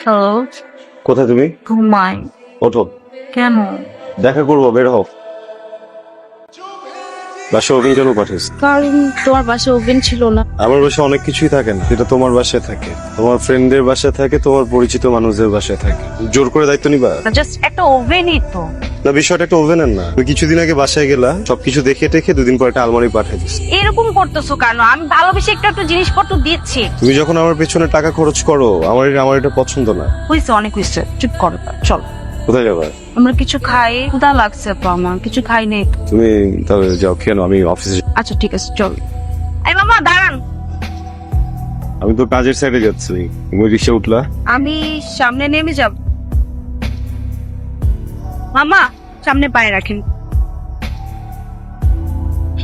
Hello কোথায় তুমি? ঘুমাই। ওঠো। কেন? দেখা করব বের হও। বাসা অভিন কেন পাঠিয়েছ? কারণ তোমার বাসা ওভেন ছিল না। আমার বাসায় অনেক কিছুই থাকে না যেটা তোমার বাসায় থাকে। তোমার ফ্রেন্ডদের বাসায় থাকে তোমার পরিচিত মানুষদের বাসায় থাকে। জোর করে দায়িত্ব নিবা? জাস্ট একটা ওভেনই তো। না বিষয়টা একটা ওভেনের না। তুমি কিছুদিন আগে বাসায় গেলা সবকিছু দেখে টেখে দুদিন পর একটা আলমারি পাঠিয়ে দিস এরকম করতেছো কেন? আমি ভালোবেসে একটা একটু জিনিসপত্র দিচ্ছি। তুমি যখন আমার পেছনে টাকা খরচ করো আমার আমার এটা পছন্দ না। হয়েছে অনেক হয়েছে চুপ করো চল। কোথায় যাবা? আমরা কিছু খাই ক্ষুধা লাগছে আমার কিছু খাই নেই। তুমি তাহলে যাও কেন আমি অফিসে আচ্ছা ঠিক আছে চল। এই মামা দাঁড়ান। আমি তো কাজের সাইডে যাচ্ছি। তুমি রিক্সা উঠলা? আমি সামনে নেমে যাব। মামা সামনে পায়ে রাখেন।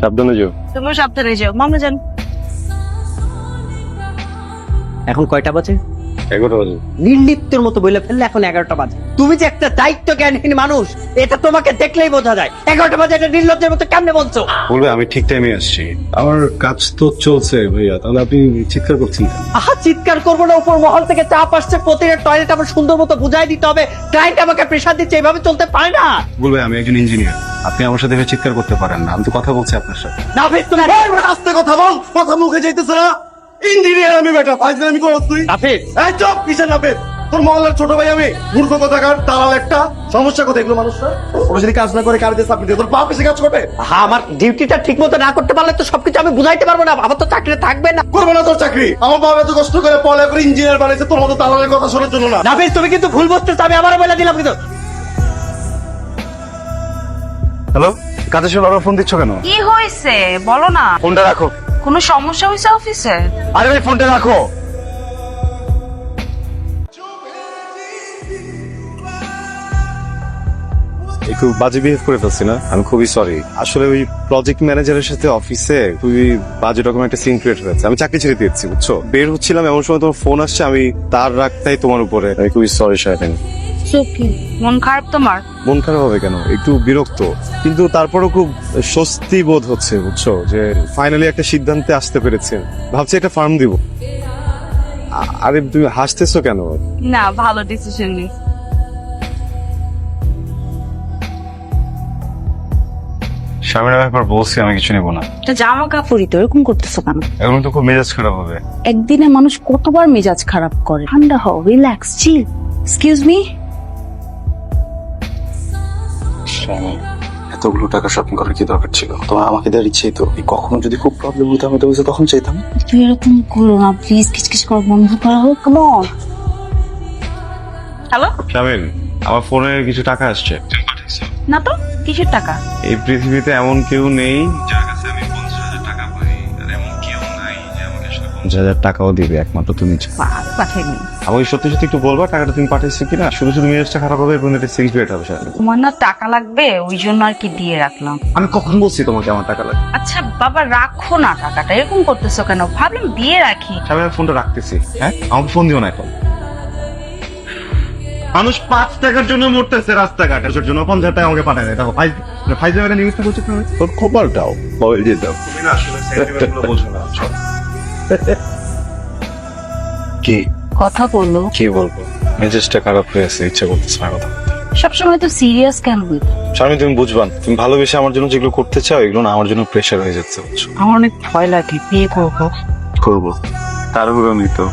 সাবধানে যাও। তুমিও সাবধানে যাও। মামা যান। এখন কয়টা বাজে? এগারোটা বাজে। নির্লিপ্তের মতো বলে ফেললে এখন এগারোটা বাজে। তুমি যে একটা দায়িত্ব জ্ঞানহীন মানুষ এটা তোমাকে দেখলেই বোঝা যায়। এগারোটা বাজে এটা নির্লজ্জের মতো কেমনে বলছো? বলবে আমি ঠিক টাইমে আসছি। আমার কাজ তো চলছে ভাইয়া তাহলে আপনি চিৎকার করছেন আহা চিৎকার করব না উপর মহল থেকে চাপ আসছে প্রতিটা টয়লেট আমার সুন্দর মতো বুঝাই দিতে হবে। ক্লায়েন্ট আমাকে প্রেশার দিচ্ছে এভাবে চলতে পারে না। বলবে আমি একজন ইঞ্জিনিয়ার আপনি আমার সাথে এভাবে চিৎকার করতে পারেন না আমি তো কথা বলছি আপনার সাথে। না ভাই তুমি আস্তে কথা বল কথা মুখে যাইতেছে না। ইঞ্জিনিয়ার আমি বেটা ফাইজলামি আমি করো তুই এই চপ কিসের তোর মহল্লার ছোট ভাই আমি মূর্খ কথাকার দালাল একটা। সমস্যা কোথায় এগুলো মানুষরা? ওরা যদি কাজ না করে কার দিয়ে চাকরি তোর বাপ এসে কাজ করবে? হ্যাঁ আমার ডিউটিটা ঠিক মতো না করতে পারলে তো সবকিছু আমি বুঝাইতে পারব না। আমার তো চাকরি থাকবে না। করবে না তোর চাকরি। আমার বাবা এত কষ্ট করে পড়া করে ইঞ্জিনিয়ার বানাইছে তোর মতো দালালের কথা শোনার জন্য না। তুমি কিন্তু ভুল বুঝতেছো আমি আবারও বলে দিলাম কিন্তু। হ্যালো ফোন দিচ্ছ কেন? কি হয়েছে? বলো না। ফোনটা রাখো। কোনো সমস্যা হয়েছে অফিসে? আরে ভাই ফোনটা রাখো। একটু বাজে বিহেভ করে ফেলছি না? আমি খুবই সরি আসলে ওই প্রজেক্ট ম্যানেজারের সাথে অফিসে খুবই বাজে রকম একটা সিন ক্রিয়েট হয়েছে। আমি চাকরি ছেড়ে দিয়েছি বুঝছ? বের হচ্ছিলাম এমন সময় তোমার ফোন আসছে আমি তার রাখতাই তোমার উপরে। আমি খুবই সরি সাহেব কি? মন খারাপ তোমার? মন খারাপ হবে কেন? একটু বিরক্ত। কিন্তু তারপরও খুব স্বস্তি বোধ হচ্ছে বুঝছ? যে ফাইনালি একটা সিদ্ধান্তে আসতে পেরেছেন ভাবছি একটা ফার্ম দিব। আরে তুমি হাসতেছো কেন? না ভালো ডিসিশন স্বামীরা ব্যাপার বলছি আমি কিছু নেব না। এটা জামা কাপড়ই তো এরকম করতেছো কেন? এখন তো খুব মেজাজ খারাপ হবে। একদিনে মানুষ কতবার মেজাজ খারাপ করে? ঠান্ডা হও রিল্যাক্স চিল এক্সকিউজ মি স্বামী এতগুলো টাকা শপিং করার কি দরকার ছিল? তোমার আমাকে দেওয়ার ইচ্ছেই তো। কখনো যদি খুব প্রবলেম হতো আমি তোমাকে তখন চাইতাম। তুই এরকম করো না প্লিজ কিচকিচ করা বন্ধ করা হোক কেমন হ্যালো শামিল আমার ফোনে কিছু টাকা আসছে। না তো কিসের টাকা? এই পৃথিবীতে এমন কেউ নেই যার কাছে আমি পঞ্চাশ হাজার টাকা পাই আর এমন কেউ নাই যে আমাকে আসলে পঞ্চাশ হাজার টাকাও দিবে একমাত্র তুমি। পাঠাইনি। আমাকে সত্যি সত্যি একটু বলবা টাকাটা তুমি পাঠিয়েছো কিনা? শুধু শুধু মেজাজটা খারাপ হবে এবং এটা সিক্রেট হবে তোমার না টাকা লাগবে ওই জন্য আর কি দিয়ে রাখলাম। আমি কখন বলছি তোমাকে আমার টাকা লাগবে? আচ্ছা বাবা রাখো না টাকাটা। এরকম করতেছো কেন? ভাবলাম দিয়ে রাখি। আমি ফোনটা রাখতেছি হ্যাঁ? আমাকে ফোন দিও না এখন। মানুষ পাঁচ টাকার জন্য মরতেছে রাস্তাঘাটে। ওর জন্য পঞ্চাশ টাকা আমাকে পাঠায় দেয়। দেখো ফাইজ ফাইজে বেলা নিউজটা তুমি? তোর খবরটাও দিয়ে দাও। তুমি না আসলে সেন্টিমেন্টগুলো বোঝো না চল। কি? কথা বলো কি বলব? মেজাজটা খারাপ হয়ে আছে ইচ্ছা করতেছে না কথা। সবসময় তো সিরিয়াস কেন হই স্বামী তুমি বুঝবা না। তুমি ভালোবেসে আমার জন্য যেগুলো করতে চাও এগুলো না আমার জন্য প্রেশার হয়ে যাচ্ছে বুঝছ? আমার অনেক ভয় লাগে। বিয়ে করব? করব। তারপরে আমি তো।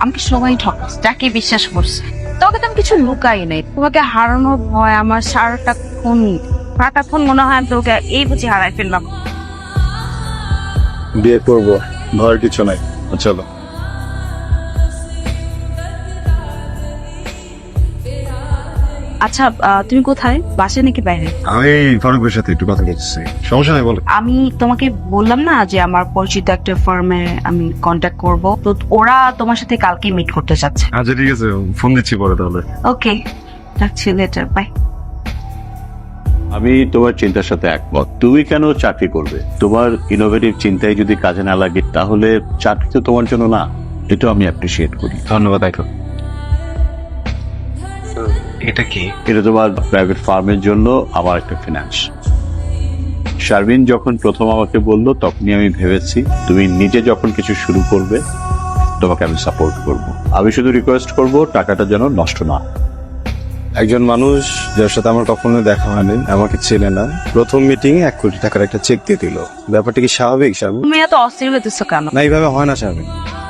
আমাকে সবাই ঠকাস যাকে বিশ্বাস করছে। তোকে তো আমি কিছু লুকাই নাই। তোমাকে হারানোর ভয় আমার সারাটা ফোন সারাটা ফোন মনে হয় আমি তোকে এই বুঝি হারাই ফেললাম। বিয়ে করব। ভয়ের কিছু নাই। চলো। আচ্ছা আহ, তুমি কোথায়? বাসে নাকি বাইরে? আমি ফারুকের সাথে একটু কথা বলছি। সমস্যা নাই বলো। আমি তোমাকে বললাম না যে আমার পরিচিত একটা ফার্মে আমি কন্ট্যাক্ট করব। তো ওরা তোমার সাথে কালকে মিট করতে চাচ্ছে। আচ্ছা ঠিক আছে ফোন দিচ্ছি পরে তাহলে। ওকে রাখছি লেটার বাই আমি তোমার চিন্তার সাথে একমত। তুমি কেন চাকরি করবে? তোমার ইনোভেটিভ চিন্তায় যদি কাজে না লাগে তাহলে চাকরি তো তোমার জন্য না। এটা আমি অ্যাপ্রিসিয়েট করি। ধন্যবাদ আইকো এটা কি? এটা তোমার প্রাইভেট ফার্মের জন্য আমার একটা ফিনান্স শারমিন যখন প্রথম আমাকে বলল তখনই আমি ভেবেছি তুমি নিজে যখন কিছু শুরু করবে তোমাকে আমি সাপোর্ট করব। আমি শুধু রিকোয়েস্ট করব টাকাটা যেন নষ্ট না। একজন মানুষ যার সাথে আমার কখনো দেখা হয়নি আমাকে চেনে না। প্রথম মিটিং এক কোটি টাকার একটা চেক দিয়ে দিল। ব্যাপারটা কি স্বাভাবিক স্বাভাবিক তুমি এত অস্থির কেন? না এইভাবে হয় না স্বাভাবিক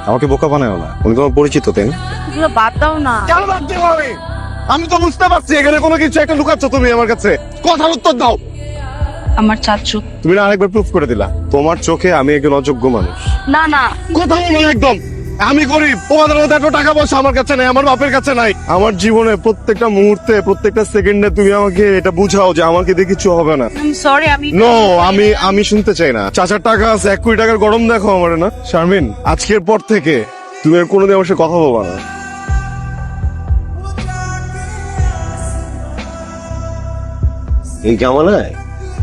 আমাকে বোকা বানায় না। উনি তোমার পরিচিত তাই? এগুলো বাদ দাও না। কেন বাদ দেবো আমি? আমি তো বুঝতে পারছি এখানে কোনো কিছু একটা লুকাচ্ছ তুমি আমার কাছে। কথার উত্তর দাও। আমার চাচু তুমি না আরেকবার প্রুফ করে দিলা। তোমার চোখে আমি একজন অযোগ্য মানুষ। না না। কথা বলো একদম। আমি গরিব তোমাদের মধ্যে এত টাকা পয়সা আমার কাছে নাই আমার বাপের কাছে নাই। আমার জীবনে প্রত্যেকটা মুহূর্তে প্রত্যেকটা সেকেন্ডে তুমি আমাকে এটা বুঝাও যে আমাকে দিয়ে কিছু হবে না। সরি আমি নো আমি আমি শুনতে চাই না। চাচার টাকা আছে এক কোটি টাকার গরম দেখো আমার না। শারমিন আজকের পর থেকে তুমি আর কোনোদিন আমার সাথে কথা বলবা না। এই জামানায়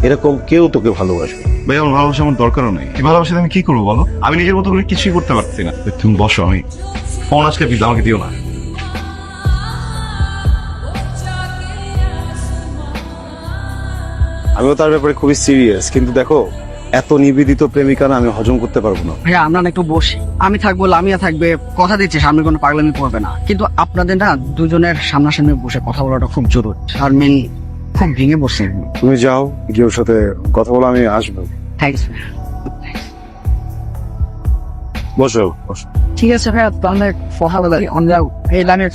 এরকম কেউ তোকে ভালোবাসবে। ভাই আমার ভালোবাসা আমার দরকারও নেই। এই ভালোবাসাতে আমি কি করব বলো? আমি নিজের মতো করে কিছুই করতে পারছি না। তুমি বসো আমি ফোন আজকে প্লিজ আমাকে দিও না। আমিও তার ব্যাপারে খুবই সিরিয়াস কিন্তু দেখো এত নিবেদিত প্রেমিকা না আমি হজম করতে পারব না। ভাইয়া আমরা না একটু বসি। আমি থাকব লামিয়া থাকবে কথা দিচ্ছি সামনে কোনো পাগলামি করবে না। কিন্তু আপনাদের না দুজনের সামনাসামনি বসে কথা বলাটা খুব জরুরি। শারমিন খুব ভেঙে বসে তুমি যাও গিয়ে ওর সাথে কথা বলে আমি আসব। থ্যাংকস বসো বসো। ঠিক আছে ভাইয়া তাহলে কথা বলে অন যাও এই লামিয়া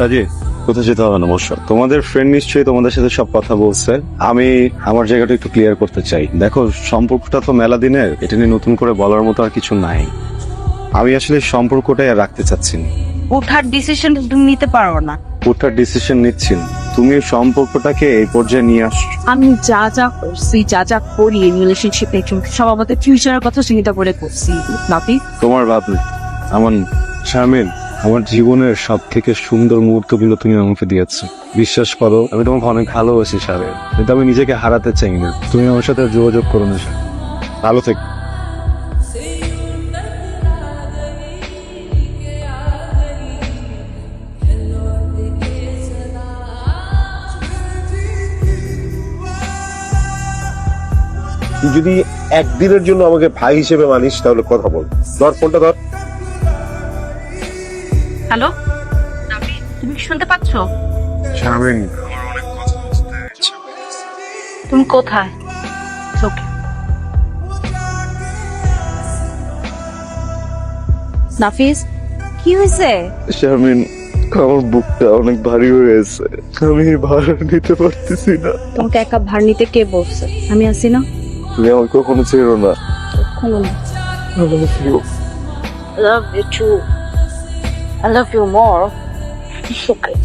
কাজে কোথাও যেতে হবে না অবশ্য তোমাদের ফ্রেন্ড নিশ্চয়ই তোমাদের সাথে সব কথা বলছে। আমি আমার জায়গাটা একটু ক্লিয়ার করতে চাই। দেখো সম্পর্কটা তো মেলা দিনের এটা নিয়ে নতুন করে বলার মতো আর কিছু নাই। আমি আসলে সম্পর্কটাই আর রাখতে চাচ্ছি না। ওঠার ডিসিশন তুমি নিতে পারো না। ওটার ডিসিশন নিচ্ছি না। তুমি সম্পর্কটাকে এই পর্যায়ে নিয়ে আসছো। আমি যা যা করছি যা যা করি রিলেশনশিপে সব আমাদের ফিউচারের কথা চিন্তা করে করছি। নাতি? তোমার ভাবলে আমার শারমিন আমার জীবনের সব থেকে সুন্দর মুহূর্তগুলো তুমি আমাকে দিয়েছ। বিশ্বাস করো আমি তোমাকে অনেক ভালোবাসি সারের কিন্তু আমি নিজেকে হারাতে চাই না। তুমি আমার সাথে যোগাযোগ করো না। ভালো থেকো। তুই যদি একদিনের জন্য আমাকে ভাই হিসেবে মানিস তাহলে কথা বল। ধর ফোনটা ধর। হ্যালো? তুমি শুনতে পাচ্ছ? শারমিন তুমি কোথায়? ওকে নাফিস কি হয়েছে? শারমিন আমার বুকটা অনেক ভারী হয়ে গেছে। আমি ভার নিতে পারতেছি না। তোমাকে একা ভার নিতে কে বলছে? আমি আছি না? তুমি আমাকে কখনো ছেড়ো না কোনো না I love you. I love you too. I love you more. It's okay.